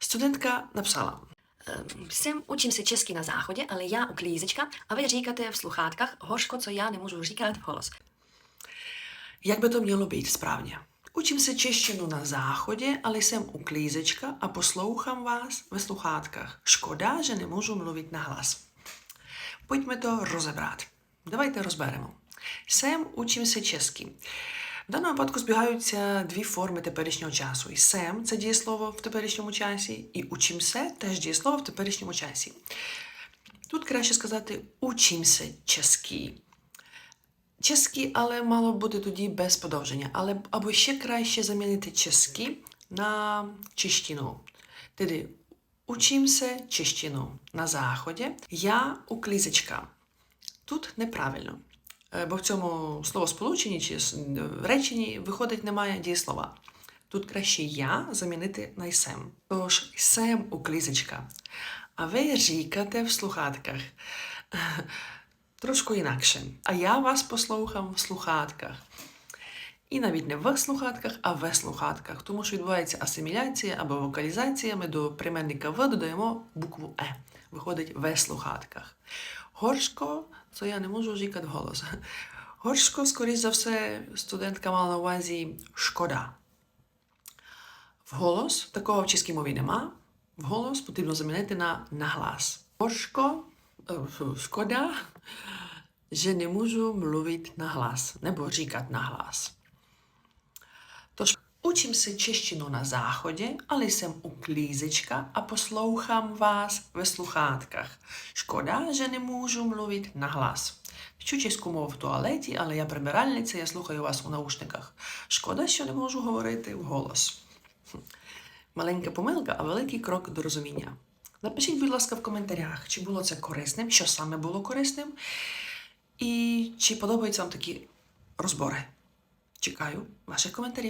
Студентка написала: Ehm, Jsem, učím se česky na záchodě, ale já uklízečka a vy říkáte v sluchátkách hořko, co já nemůžu říkat v holos. Як би то mělo být správně? Učím se češtinu na záchodě, ale jsem uklízečka a poslouchám vás ve sluchátkách. Škoda, že nemůžu mluvit na hlas. Pojďme to rozebrat. Давайте розберемо. Сем учим се česky. В даному випадку збігаються дві форми теперішнього часу. І сем це дієслово в теперішньому часі, і учимся теж дієслово в теперішньому часі. Тут краще сказати учимся česky. Česky, але мало бути тоді без подовження. Але або ще краще замінити česky на. Tedy učím se češtinu на заході. Я уклізечка. Тут неправильно. Е, Бо в цьому словосполученні чи в реченні виходить немає дієслова. Тут краще я замінити на сем. Тож сем уклізечка. А ви жікате в слухатках. Трошку інакше. А я вас послухав в слухатках. І навіть не в слухатках, а в слухатках, тому що відбувається асиміляція або вокалізація. Ми до прийменника В додаємо букву Е. Виходить в слухатках. Горшко, це я не можу жікати голос. Горшко, скоріш за все, студентка мала на увазі шкода. Вголос такого в чеській мові нема. Вголос потрібно замінити на наглас. Горшко, е, шкода, nemůžu mluvit na hlas nebo říkat na hlas. Tož učím se češtinu na záchodě, ale jsem uklízečka a poslouchám vás ve sluchátkách. Škoda, že nemůžu mluvit na hlas. Вчу чеську мову в туалеті, але я прибиральниця, я слухаю вас у наушниках. Шкода, що не можу говорити вголос. Маленька помилка, а великий крок до розуміння. Напишіть, будь ласка, в коментарях, чи було це корисним, що саме було корисним, і чи подобаються вам такі розбори. Чекаю ваших коментарів.